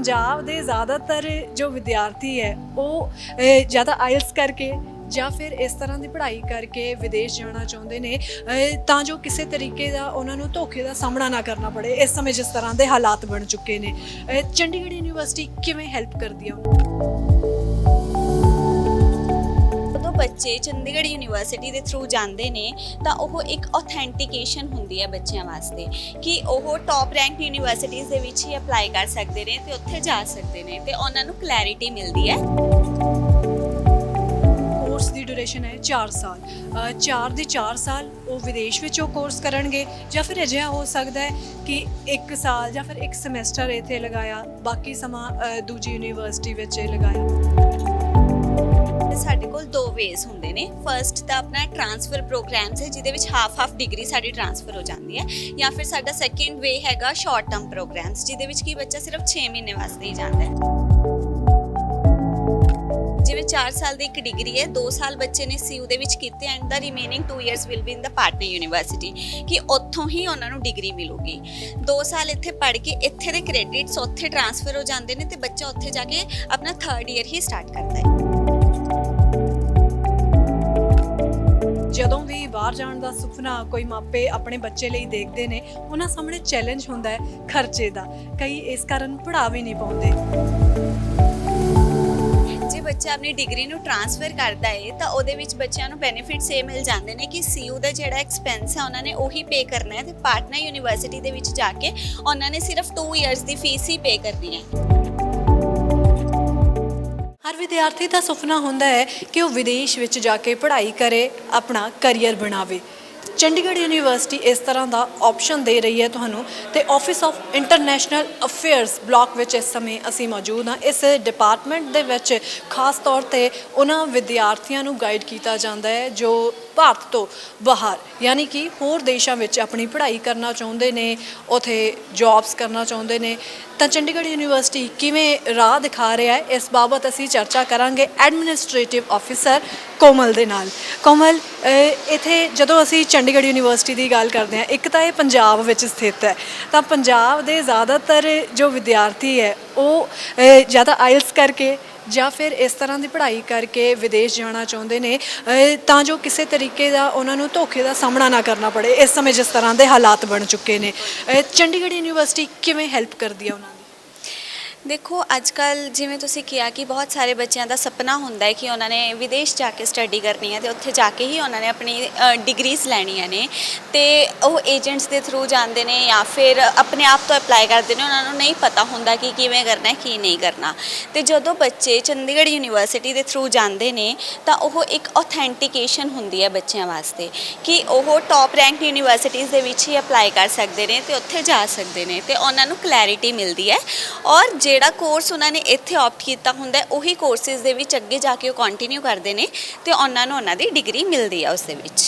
ਪੰਜਾਬ ਦੇ ਜ਼ਿਆਦਾਤਰ ਜੋ ਵਿਦਿਆਰਥੀ ਹੈ ਉਹ ਅਹ, ਜਾਂ ਤਾਂ ਆਇਲਸ ਕਰਕੇ ਜਾਂ ਫਿਰ ਇਸ ਤਰ੍ਹਾਂ ਦੀ ਪੜ੍ਹਾਈ ਕਰਕੇ ਵਿਦੇਸ਼ ਜਾਣਾ ਚਾਹੁੰਦੇ ਨੇ ਤਾਂ ਜੋ ਕਿਸੇ ਤਰੀਕੇ ਦਾ ਉਹਨਾਂ ਨੂੰ ਧੋਖੇ ਦਾ ਸਾਹਮਣਾ ਨਾ ਕਰਨਾ ਪੜੇ। ਇਸ ਸਮੇਂ ਜਿਸ ਤਰ੍ਹਾਂ ਦੇ ਹਾਲਾਤ ਬਣ ਚੁੱਕੇ ਨੇ ਚੰਡੀਗੜ੍ਹ ਯੂਨੀਵਰਸਿਟੀ ਕਿਵੇਂ ਹੈਲਪ ਕਰਦੀ ਹੈ ਬੱਚੇ ਚੰਡੀਗੜ੍ਹ ਯੂਨੀਵਰਸਿਟੀ ਦੇ ਥਰੂ ਜਾਂਦੇ ਨੇ, ਤਾਂ ਉਹ ਇੱਕ ਆਥੈਂਟੀਕੇਸ਼ਨ ਹੁੰਦੀ ਹੈ ਬੱਚਿਆਂ ਵਾਸਤੇ ਕਿ ਉਹ ਟੌਪ ਰੈਂਕ ਯੂਨੀਵਰਸਿਟੀਜ਼ ਦੇ ਵਿੱਚ ਹੀ ਅਪਲਾਈ ਕਰ ਸਕਦੇ ਨੇ ਤੇ ਉੱਥੇ ਜਾ ਸਕਦੇ ਨੇ ਤੇ ਉਹਨਾਂ ਨੂੰ ਕਲੈਰਿਟੀ ਮਿਲਦੀ ਹੈ। ਕੋਰਸ ਦੀ ਡਿਊਰੇਸ਼ਨ ਹੈ 4 ਸਾਲ। 4 ਦੇ 4 ਸਾਲ ਉਹ ਵਿਦੇਸ਼ ਵਿੱਚ ਉਹ ਕੋਰਸ ਕਰਨਗੇ ਜਾਂ ਫਿਰ ਅਜਿਹਾ ਹੋ ਸਕਦਾ ਹੈ ਕਿ 1 ਸਾਲ ਜਾਂ ਫਿਰ 1 ਸਮੈਸਟਰ ਇੱਥੇ ਲਗਾਇਆ, ਬਾਕੀ ਸਮਾਂ ਦੂਜੀ ਯੂਨੀਵਰਸਿਟੀ ਵਿੱਚ ਲਗਾਇਆ। ਸਾਡੇ ਕੋਲ ਦੋ ਵੇਜ਼ ਹੁੰਦੇ ਨੇ। ਫਰਸਟ ਤਾਂ ਆਪਣਾ ਟ੍ਰਾਂਸਫਰ ਪ੍ਰੋਗਰਾਮਸ ਹੈ, ਜਿਹਦੇ ਵਿੱਚ ਹਾਫ ਹਾਫ ਡਿਗਰੀ ਸਾਡੀ ਟ੍ਰਾਂਸਫਰ ਹੋ ਜਾਂਦੀ ਹੈ। ਜਾਂ ਫਿਰ ਸਾਡਾ ਸੈਕੰਡ ਵੇ ਹੈਗਾ ਸ਼ਾਰਟ ਟਰਮ ਪ੍ਰੋਗਰਾਮਸ ਜਿਹਦੇ ਵਿੱਚ ਕੀ ਬੱਚਾ ਸਿਰਫ 6 ਮਹੀਨੇ ਵਾਸਤੇ ਹੀ ਜਾਂਦਾ ਹੈ। ਜਿਵੇਂ 4 ਸਾਲ ਦੀ ਇੱਕ ਡਿਗਰੀ ਹੈ 2 ਸਾਲ ਬੱਚੇ ਨੇ ਸੀਯੂ ਦੇ ਵਿੱਚ ਕੀਤੇ and the remaining 2 years will be in the partner university ਕਿ ਉੱਥੋਂ ਹੀ ਉਹਨਾਂ ਨੂੰ ਡਿਗਰੀ ਮਿਲੂਗੀ। 2 ਸਾਲ ਇੱਥੇ ਪੜ੍ਹ ਕੇ ਇੱਥੇ ਦੇ ਕ੍ਰੈਡਿਟਸ ਉੱਥੇ ਟ੍ਰਾਂਸਫਰ ਹੋ ਜਾਂਦੇ ਨੇ ਤੇ ਬੱਚਾ ਉੱਥੇ ਜਾ ਕੇ ਆਪਣਾ ਥਰਡ ਇਅਰ ਹੀ ਸਟਾਰਟ ਕਰਦਾ ਹੈ। ਬਾਹਰ ਜਾਣ ਦਾ ਸੁਪਨਾ ਕੋਈ ਮਾਪੇ ਆਪਣੇ ਬੱਚੇ ਲਈ ਦੇਖਦੇ ਨੇ, ਉਹਨਾਂ ਸਾਹਮਣੇ ਚੈਲੰਜ ਹੁੰਦਾ ਹੈ ਖਰਚੇ ਦਾ। ਕਈ ਇਸ ਕਾਰਨ ਪੜ੍ਹਾ ਵੀ ਨਹੀਂ ਪਾਉਂਦੇ। ਜੇ ਬੱਚਾ ਆਪਣੀ ਡਿਗਰੀ ਨੂੰ ਟ੍ਰਾਂਸਫਰ ਕਰਦਾ ਹੈ, ਤਾਂ ਉਹਦੇ ਵਿੱਚ ਬੱਚਿਆਂ ਨੂੰ ਬੈਨੀਫਿਟਸ ਇਹ ਮਿਲ ਜਾਂਦੇ ਨੇ ਕਿ ਸੀਯੂ ਦਾ ਜਿਹੜਾ ਐਕਸਪੈਂਸ ਹੈ, ਉਹਨਾਂ ਨੇ ਉਹੀ ਪੇ ਕਰਨਾ ਹੈ ਤੇ ਪਾਟਨਾ ਯੂਨੀਵਰਸਿਟੀ ਦੇ ਵਿੱਚ ਜਾ ਕੇ ਉਹਨਾਂ ਨੇ ਸਿਰਫ 2 ਇਅਰਸ ਦੀ ਫੀਸ ਹੀ ਪੇ ਕਰਨੀ ਹੈ। ਵਿਦਿਆਰਥੀ ਦਾ ਸੁਪਨਾ ਹੁੰਦਾ ਹੈ ਕਿ ਉਹ ਵਿਦੇਸ਼ ਵਿੱਚ ਜਾ ਕੇ ਪੜ੍ਹਾਈ ਕਰੇ, ਆਪਣਾ ਕੈਰੀਅਰ ਬਣਾਵੇ। ਚੰਡੀਗੜ੍ਹ ਯੂਨੀਵਰਸਿਟੀ ਇਸ ਤਰ੍ਹਾਂ ਦਾ ਆਪਸ਼ਨ ਦੇ ਰਹੀ ਹੈ ਤੁਹਾਨੂੰ ਤੇ office of international affairs block ਵਿੱਚ ਇਸ ਸਮੇਂ ਅਸੀਂ ਮੌਜੂਦ ਹਾਂ। ਇਸ ਡਿਪਾਰਟਮੈਂਟ ਦੇ ਵਿੱਚ ਖਾਸ ਤੌਰ ਤੇ ਉਹਨਾਂ ਵਿਦਿਆਰਥੀਆਂ ਨੂੰ ਗਾਈਡ ਕੀਤਾ ਜਾਂਦਾ ਹੈ ਜੋ ਭਾਰਤ ਤੋਂ ਬਾਹਰ। ਯਾਨੀ ਕਿ ਹੋਰ ਦੇਸ਼ਾਂ ਵਿੱਚ ਆਪਣੀ ਪੜ੍ਹਾਈ ਕਰਨਾ ਚਾਹੁੰਦੇ ਨੇ ਉਥੇ ਜੌਬਸ ਕਰਨਾ ਚਾਹੁੰਦੇ ਨੇ। ਤਾਂ ਚੰਡੀਗੜ੍ਹ ਯੂਨੀਵਰਸਿਟੀ ਕਿਵੇਂ ਰਾਹ ਦਿਖਾ ਰਿਹਾ ਹੈ ਇਸ ਬਾਬਤ ਅਸੀਂ ਚਰਚਾ ਕਰਾਂਗੇ ਐਡਮਿਨਿਸਟ੍ਰੇਟਿਵ ਆਫੀਸਰ ਕੋਮਲ ਦੇ ਨਾਲ। ਕੋਮਲ ਅਹ, ਇੱਥੇ ਜਦੋਂ ਅਸੀਂ ਚੰਡੀਗੜ੍ਹ ਯੂਨੀਵਰਸਿਟੀ ਦੀ ਗੱਲ ਕਰਦੇ ਹਾਂ ਇੱਕ ਤਾਂ ਇਹ ਪੰਜਾਬ ਵਿੱਚ ਸਥਿਤ ਹੈ। ਤਾਂ ਪੰਜਾਬ ਦੇ ਜ਼ਿਆਦਾਤਰ ਜੋ ਵਿਦਿਆਰਥੀ ਹੈ ਉਹ ਅਹ, ਜਾਂ ਤਾਂ ਆਇਲਸ ਕਰਕੇ ਜਾਂ ਫਿਰ ਇਸ ਤਰ੍ਹਾਂ ਦੀ ਪੜ੍ਹਾਈ ਕਰਕੇ ਵਿਦੇਸ਼ ਜਾਣਾ ਚਾਹੁੰਦੇ ਨੇ ਤਾਂ ਜੋ ਕਿਸੇ ਤਰੀਕੇ ਦਾ ਉਹਨਾਂ ਨੂੰ ਧੋਖੇ ਦਾ ਸਾਹਮਣਾ ਨਾ ਕਰਨਾ ਪੜੇ। ਇਸ ਸਮੇਂ ਜਿਸ ਤਰ੍ਹਾਂ ਦੇ ਹਾਲਾਤ ਬਣ ਚੁੱਕੇ ਨੇ। ਚੰਡੀਗੜ੍ਹ ਯੂਨੀਵਰਸਿਟੀ ਕਿਵੇਂ ਹੈਲਪ ਕਰਦੀ ਹੈ ਉਹਨਾਂ ਦੀ? ਦੇਖੋ ਅੱਜ ਕੱਲ ਜਿਵੇਂ ਤੁਸੀਂ ਕਿਹਾ ਕਿ ਬਹੁਤ ਸਾਰੇ ਬੱਚਿਆਂ ਦਾ ਸੁਪਨਾ ਹੁੰਦਾ ਹੈ ਕਿ ਉਹਨਾਂ ਨੇ ਵਿਦੇਸ਼ ਜਾ ਕੇ ਸਟੱਡੀ ਕਰਨੀ ਹੈ ਤੇ ਉੱਥੇ ਜਾ ਕੇ ਹੀ ਉਹਨਾਂ ਨੇ ਆਪਣੀ ਡਿਗਰੀਜ਼ ਲੈਣੀਆਂ ਨੇ ਤੇ ਉਹ ਏਜੰਟਸ ਦੇ ਥਰੂ ਜਾਂਦੇ ਨੇ ਜਾਂ ਫਿਰ ਆਪਣੇ ਆਪ ਤੋਂ ਅਪਲਾਈ ਕਰਦੇ ਨੇ, ਉਹਨਾਂ ਨੂੰ ਨਹੀਂ ਪਤਾ ਹੁੰਦਾ ਕਿ ਕਿਵੇਂ ਕਰਨਾ ਹੈ, ਕੀ ਨਹੀਂ ਕਰਨਾ। ਤੇ ਜਦੋਂ ਬੱਚੇ ਚੰਡੀਗੜ੍ਹ ਯੂਨੀਵਰਸਿਟੀ ਦੇ ਥਰੂ ਜਾਂਦੇ ਨੇ, ਤਾਂ ਉਹ ਇੱਕ ਆਥੈਂਟੀਕੇਸ਼ਨ ਹੁੰਦੀ ਹੈ ਬੱਚਿਆਂ ਵਾਸਤੇ ਕਿ ਉਹ ਟੌਪ ਰੈਂਕ ਯੂਨੀਵਰਸਿਟੀਜ਼ ਦੇ ਵਿੱਚ ਹੀ ਅਪਲਾਈ ਕਰ ਸਕਦੇ ਨੇ ਤੇ ਉੱਥੇ ਜਾ ਸਕਦੇ ਨੇ ਤੇ ਉਹਨਾਂ ਨੂੰ ਕਲੈਰਿਟੀ ਮਿਲਦੀ ਹੈ ਔਰ ਜਿਹੜਾ ਕੋਰਸ ਉਹਨਾਂ ਨੇ ਇੱਥੇ ਆਪਟ ਕੀਤਾ ਹੁੰਦਾ ਉਹੀ ਕੋਰਸਿਸ ਦੇ ਵਿੱਚ ਅੱਗੇ ਜਾ ਕੇ ਉਹ ਕੰਟੀਨਿਊ ਕਰਦੇ ਨੇ ਤੇ ਉਹਨਾਂ ਨੂੰ ਉਹਨਾਂ ਦੀ ਡਿਗਰੀ ਮਿਲਦੀ ਹੈ ਉਸ ਦੇ ਵਿੱਚ।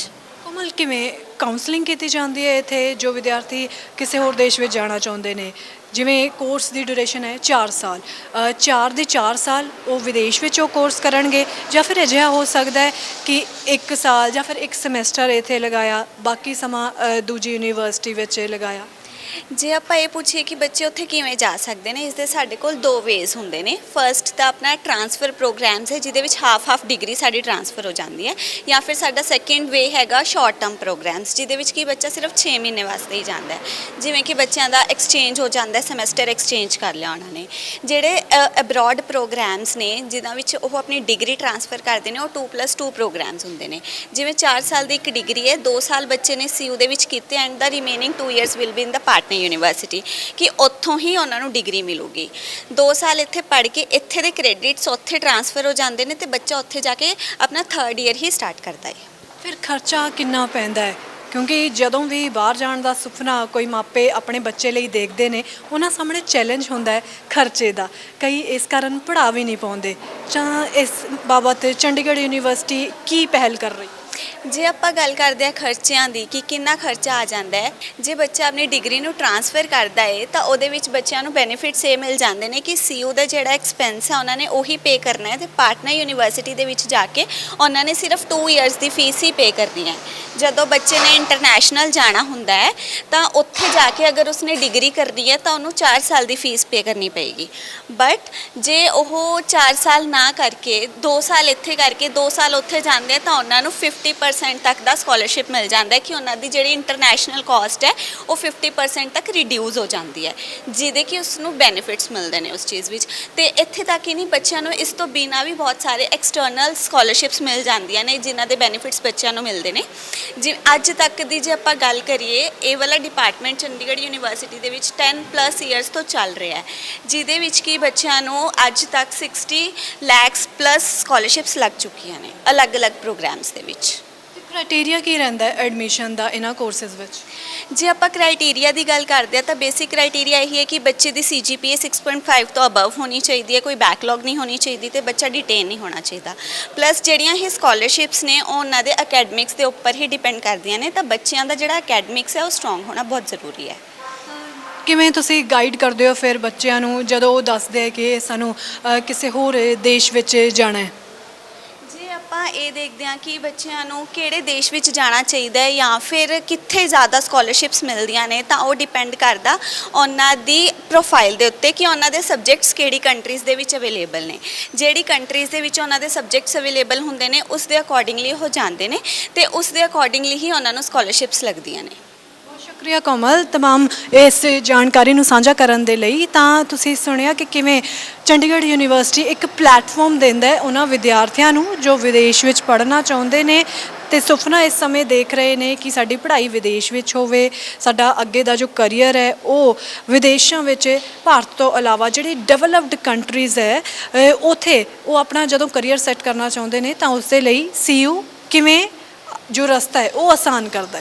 ਕੋਮਲ, ਕਿਵੇਂ ਕਾਉਂਸਲਿੰਗ ਕੀਤੀ ਜਾਂਦੀ ਹੈ ਇੱਥੇ ਜੋ ਵਿਦਿਆਰਥੀ ਕਿਸੇ ਹੋਰ ਦੇਸ਼ ਵਿੱਚ ਜਾਣਾ ਚਾਹੁੰਦੇ ਨੇ? ਜਿਵੇਂ ਕੋਰਸ ਦੀ ਡਿਊਰੇਸ਼ਨ ਹੈ 4 ਸਾਲ। 4 ਦੇ 4 ਸਾਲ ਉਹ ਵਿਦੇਸ਼ ਵਿੱਚ ਉਹ ਕੋਰਸ ਕਰਨਗੇ ਜਾਂ ਫਿਰ ਅਜਿਹਾ ਹੋ ਸਕਦਾ ਹੈ ਕਿ 1 ਸਾਲ ਜਾਂ ਫਿਰ 1 ਸਮੈਸਟਰ ਇੱਥੇ ਲਗਾਇਆ, ਬਾਕੀ ਸਮਾਂ ਦੂਜੀ ਯੂਨੀਵਰਸਿਟੀ ਵਿੱਚ ਲਗਾਇਆ? ਜੇ ਆਪਾਂ ਇਹ ਪੁੱਛੀਏ ਕਿ ਬੱਚੇ ਉੱਥੇ ਕਿਵੇਂ ਜਾ ਸਕਦੇ ਨੇ, ਇਸ ਦੇ ਸਾਡੇ ਕੋਲ ਦੋ ਵੇਜ਼ ਹੁੰਦੇ ਨੇ। ਫਰਸਟ ਤਾਂ ਆਪਣਾ ਟ੍ਰਾਂਸਫਰ ਪ੍ਰੋਗਰਾਮਸ ਹੈ, ਜਿਹਦੇ ਵਿੱਚ ਹਾਫ ਹਾਫ ਡਿਗਰੀ ਸਾਡੀ ਟ੍ਰਾਂਸਫਰ ਹੋ ਜਾਂਦੀ ਹੈ। ਜਾਂ ਫਿਰ ਸਾਡਾ ਸੈਕੰਡ ਵੇ ਹੈਗਾ ਸ਼ਾਰਟ ਟਰਮ ਪ੍ਰੋਗਰਾਮਸ ਜਿਹਦੇ ਵਿੱਚ ਕੀ ਬੱਚਾ ਸਿਰਫ 6 ਮਹੀਨੇ ਵਾਸਤੇ ਹੀ ਜਾਂਦਾ ਹੈ। ਜਿਵੇਂ ਕਿ ਬੱਚਿਆਂ ਦਾ ਐਕਸਚੇਂਜ ਹੋ ਜਾਂਦਾ ਹੈ ਸਮੈਸਟਰ ਐਕਸਚੇਂਜ ਕਰ ਲਿਆ ਉਹਨਾਂ ਨੇ। ਜਿਹੜੇ ਅਬਰੋਡ ਪ੍ਰੋਗਰਾਮਸ ਨੇ ਜਿਨ੍ਹਾਂ ਵਿੱਚ ਉਹ ਆਪਣੀ ਡਿਗਰੀ ਟ੍ਰਾਂਸਫਰ ਕਰਦੇ ਨੇ, ਉਹ 2+2 ਪ੍ਰੋਗਰਾਮਸ ਹੁੰਦੇ ਨੇ। ਜਿਵੇਂ 4 ਸਾਲ ਦੀ ਇੱਕ ਡਿਗਰੀ ਹੈ 2 ਸਾਲ ਬੱਚੇ ਨੇ ਸੀਯੂ ਦੇ ਵਿੱਚ ਕੀਤੇ and the remaining 2 years will be in the partner university ਕਿ ਉੱਥੋਂ ਹੀ ਉਹਨਾਂ ਨੂੰ ਡਿਗਰੀ ਮਿਲੂਗੀ। 2 ਸਾਲ ਇੱਥੇ ਪੜ੍ਹ ਕੇ ਇੱਥੇ ਦੇ ਕ੍ਰੈਡਿਟਸ ਉੱਥੇ ਟ੍ਰਾਂਸਫਰ ਹੋ ਜਾਂਦੇ ਨੇ ਤੇ ਬੱਚਾ ਉੱਥੇ ਜਾ ਕੇ ਆਪਣਾ 3rd ਈਅਰ ਹੀ ਸਟਾਰਟ ਕਰਦਾ ਹੈ ਫਿਰ ਖਰਚਾ ਕਿੰਨਾ ਪੈਂਦਾ ਹੈ ਕਿਉਂਕਿ ਜਦੋਂ ਵੀ ਬਾਹਰ ਜਾਣ ਦਾ ਸੁਪਨਾ ਕੋਈ ਮਾਪੇ ਆਪਣੇ ਬੱਚੇ ਲਈ ਦੇਖਦੇ ਨੇ, ਉਹਨਾਂ ਸਾਹਮਣੇ ਚੈਲੰਜ ਹੁੰਦਾ ਹੈ ਖਰਚੇ ਦਾ। ਕਈ ਇਸ ਕਾਰਨ ਪੜ੍ਹਾ ਵੀ ਨਹੀਂ ਪਾਉਂਦੇ। ਜਾਂ ਇਸ ਬਾਬਤ ਚੰਡੀਗੜ੍ਹ ਯੂਨੀਵਰਸਿਟੀ ਕੀ ਪਹਿਲ ਕਰ ਰਹੀ? ਜੇ ਆਪਾਂ ਗੱਲ ਕਰਦੇ ਹਾਂ ਖਰਚਿਆਂ ਦੀ ਕਿ ਕਿੰਨਾ ਖਰਚਾ ਆ ਜਾਂਦਾ ਹੈ, ਜੇ ਬੱਚਾ ਆਪਣੀ ਡਿਗਰੀ ਨੂੰ ਟਰਾਂਸਫਰ ਕਰਦਾ ਹੈ, ਤਾਂ ਉਹਦੇ ਵਿੱਚ ਬੱਚਿਆਂ ਨੂੰ ਬੈਨੀਫਿਟਸ ਇਹ ਮਿਲ ਜਾਂਦੇ ਨੇ ਕਿ ਸੀਯੂ ਦਾ ਜਿਹੜਾ ਐਕਸਪੈਂਸ ਹੈ ਉਹਨਾਂ ਨੇ ਉਹੀ ਪੇ ਕਰਨਾ ਹੈ ਤੇ ਪਾਟਨਾ ਯੂਨੀਵਰਸਿਟੀ ਦੇ ਵਿੱਚ ਜਾ ਕੇ ਉਹਨਾਂ ਨੇ ਸਿਰਫ 2 ਇਅਰਸ ਦੀ ਫੀਸ ਹੀ ਪੇ ਕਰਨੀ ਹੈ। ਜਦੋਂ ਬੱਚੇ ਨੇ ਇੰਟਰਨੈਸ਼ਨਲ ਜਾਣਾ ਹੁੰਦਾ ਹੈ, ਤਾਂ ਉੱਥੇ ਜਾ ਕੇ ਅਗਰ ਉਸਨੇ ਡਿਗਰੀ ਕਰਨੀ ਹੈ, ਤਾਂ ਉਹਨੂੰ 4 ਸਾਲ ਦੀ ਫੀਸ ਪੇ ਕਰਨੀ ਪਏਗੀ। ਬਟ ਜੇ ਉਹ 4 ਸਾਲ ਨਾ ਕਰਕੇ 2 ਸਾਲ ਇੱਥੇ ਕਰਕੇ 2 ਸਾਲ ਉੱਥੇ ਜਾਂਦੇ ਤਾਂ ਉਹਨਾਂ ਨੂੰ 50% ਤੱਕ ਦਾ ਸਕਾਲਰਸ਼ਿਪ ਮਿਲ ਜਾਂਦਾ ਹੈ ਕਿ ਉਹਨਾਂ ਦੀ ਜਿਹੜੀ ਇੰਟਰਨੈਸ਼ਨਲ ਕਾਸਟ ਹੈ, ਉਹ 50% ਤੱਕ ਰਿਡਿਊਸ ਹੋ ਜਾਂਦੀ ਹੈ, ਜਿਹਦੇ ਕਿ ਉਸ ਨੂੰ ਬੈਨੀਫਿਟਸ ਮਿਲਦੇ ਨੇ ਉਸ ਚੀਜ਼ ਵਿੱਚ। ਤੇ ਇੱਥੇ ਤੱਕ ਹੀ ਨਹੀਂ, ਬੱਚਿਆਂ ਨੂੰ ਇਸ ਤੋਂ ਬਿਨਾ ਵੀ ਬਹੁਤ ਸਾਰੇ ਐਕਸਟਰਨਲ ਸਕਾਲਰਸ਼ਿਪਸ ਮਿਲ ਜਾਂਦੀਆਂ ਨੇ, ਜਿਨ੍ਹਾਂ ਦੇ ਬੈਨੀਫਿਟਸ ਬੱਚਿਆਂ ਨੂੰ ਮਿਲਦੇ ਨੇ। ਜਿ ਅੱਜ ਤੱਕ ਦੀ ਜੇ ਆਪਾਂ ਗੱਲ ਕਰੀਏ, ਇਹ ਵਾਲਾ ਡਿਪਾਰਟਮੈਂਟ ਚੰਡੀਗੜ੍ਹ ਯੂਨੀਵਰਸਿਟੀ ਦੇ ਵਿੱਚ 10 ਪਲੱਸ ਇਅਰਸ ਤੋਂ ਚੱਲ ਰਿਹਾ ਹੈ, ਜਿਹਦੇ ਵਿੱਚ ਕਿ ਬੱਚਿਆਂ ਨੂੰ ਅੱਜ ਤੱਕ 60 ਲੈਕਸ ਪਲੱਸ ਸਕਾਲਰਸ਼ਿਪਸ ਲੱਗ ਚੁੱਕੀਆਂ ਨੇ, ਅਲੱਗ-ਅਲੱਗ ਪ੍ਰੋਗਰਾਮਸ ਦੇ ਵਿੱਚ। ਕ੍ਰਾਈਟੇਰੀਆ ਕੀ ਰਹਿੰਦਾ ਹੈ ਐਡਮਿਸ਼ਨ ਦਾ ਇਹਨਾਂ ਕੋਰਸਸ ਵਿੱਚ? ਜੇ ਆਪਾਂ ਕ੍ਰਾਈਟੇਰੀਆ ਦੀ ਗੱਲ ਕਰਦੇ ਆ ਤਾਂ ਬੇਸਿਕ ਕ੍ਰਾਈਟੇਰੀਆ ਇਹੀ ਹੈ ਕਿ ਬੱਚੇ ਦੀ CGPA 6.5 ਤੋਂ ਅਬਵ ਹੋਣੀ ਚਾਹੀਦੀ ਹੈ ਕੋਈ ਬੈਕਲੌਗ ਨਹੀਂ ਹੋਣੀ ਚਾਹੀਦੀ ਤੇ ਬੱਚਾ ਡਿਟੇਨ ਨਹੀਂ ਹੋਣਾ ਚਾਹੀਦਾ। ਪਲੱਸ ਜਿਹੜੀਆਂ ਇਹ ਸਕਾਲਰਸ਼ਿਪਸ ਨੇ ਉਹ ਉਹਨਾਂ ਦੇ ਅਕੈਡਮਿਕਸ ਦੇ ਉੱਪਰ ਹੀ ਡਿਪੈਂਡ ਕਰਦੀਆਂ ਨੇ ਤਾਂ ਬੱਚਿਆਂ ਦਾ ਜਿਹੜਾ ਅਕੈਡਮਿਕਸ ਹੈ ਉਹ ਸਟਰੋਂਗ ਹੋਣਾ ਬਹੁਤ ਜ਼ਰੂਰੀ ਹੈ। ਕਿਵੇਂ ਤੁਸੀਂ ਗਾਈਡ ਕਰਦੇ ਹੋ ਫਿਰ ਬੱਚਿਆਂ ਨੂੰ ਜਦੋਂ ਉਹ ਦੱਸਦੇ ਆ ਕਿ ਸਾਨੂੰ ਕਿਸੇ ਹੋਰ ਦੇਸ਼ ਵਿੱਚ ਜਾਣਾ ਹੈ? ਆਪਾਂ ਇਹ ਦੇਖਦੇ ਹਾਂ ਕਿ ਬੱਚਿਆਂ ਨੂੰ ਕਿਹੜੇ ਦੇਸ਼ ਵਿੱਚ ਜਾਣਾ ਚਾਹੀਦਾ ਹੈ ਜਾਂ ਫਿਰ ਕਿੱਥੇ ਜ਼ਿਆਦਾ ਸਕਾਲਰਸ਼ਿਪਸ ਮਿਲਦੀਆਂ ਨੇ ਤਾਂ ਉਹ ਡਿਪੈਂਡ ਕਰਦਾ ਉਹਨਾਂ ਦੀ ਪ੍ਰੋਫਾਈਲ ਦੇ ਉੱਤੇ ਕਿ ਉਹਨਾਂ ਦੇ ਸਬਜੈਕਟਸ ਕਿਹੜੀ ਕੰਟਰੀਜ਼ ਦੇ ਵਿੱਚ ਅਵੇਲੇਬਲ ਨੇ। ਜਿਹੜੀ ਕੰਟਰੀਜ਼ ਦੇ ਵਿੱਚ ਉਹਨਾਂ ਦੇ ਸਬਜੈਕਟਸ ਅਵੇਲੇਬਲ ਹੁੰਦੇ ਨੇ, ਉਸ ਦੇ ਅਕੋਰਡਿੰਗਲੀ ਉਹ ਜਾਂਦੇ ਨੇ ਤੇ ਉਸ ਦੇ ਅਕੋਰਡਿੰਗਲੀ ਹੀ ਉਹਨਾਂ ਨੂੰ ਸਕਾਲਰਸ਼ਿਪਸ ਲੱਗਦੀਆਂ ਨੇ। ਸ਼ੁਕਰੀਆ ਕੋਮਲ तमाम ਇਸ ਜਾਣਕਾਰੀ ਨੂੰ ਸਾਂਝਾ ਕਰਨ ਦੇ ਲਈ ਤਾਂ ਤੁਸੀਂ ਸੁਣਿਆ ਕਿ ਕਿਵੇਂ ਚੰਡੀਗੜ੍ਹ ਯੂਨੀਵਰਸਿਟੀ ਇੱਕ ਪਲੇਟਫਾਰਮ ਦਿੰਦਾ ਹੈ ਉਹਨਾਂ ਵਿਦਿਆਰਥੀਆਂ ਨੂੰ ਜੋ ਵਿਦੇਸ਼ ਵਿੱਚ ਪੜ੍ਹਨਾ ਚਾਹੁੰਦੇ ਨੇ ਤੇ ਸੁਪਨਾ ਇਸ ਸਮੇਂ ਦੇਖ ਰਹੇ ਨੇ ਕਿ ਸਾਡੀ ਪੜ੍ਹਾਈ ਵਿਦੇਸ਼ ਵਿੱਚ ਹੋਵੇ ਸਾਡਾ ਅੱਗੇ ਦਾ ਜੋ ਕੈਰੀਅਰ ਹੈ ਉਹ ਵਿਦੇਸ਼ਾਂ ਵਿੱਚ ਭਾਰਤ ਤੋਂ ਇਲਾਵਾ ਜਿਹੜੀ ਡਿਵੈਲਪਡ ਕੰਟਰੀਜ਼ ਹੈ ਅ, ਉਥੇ ਉਹ ਆਪਣਾ ਜਦੋਂ ਕੈਰੀਅਰ ਸੈੱਟ ਕਰਨਾ ਚਾਹੁੰਦੇ ਨੇ ਤਾਂ ਉਸ ਦੇ ਲਈ ਸੀਯੂ ਕਿਵੇਂ ਜੋ ਰਸਤਾ ਹੈ ਉਹ ਆਸਾਨ ਕਰਦਾ ਹੈ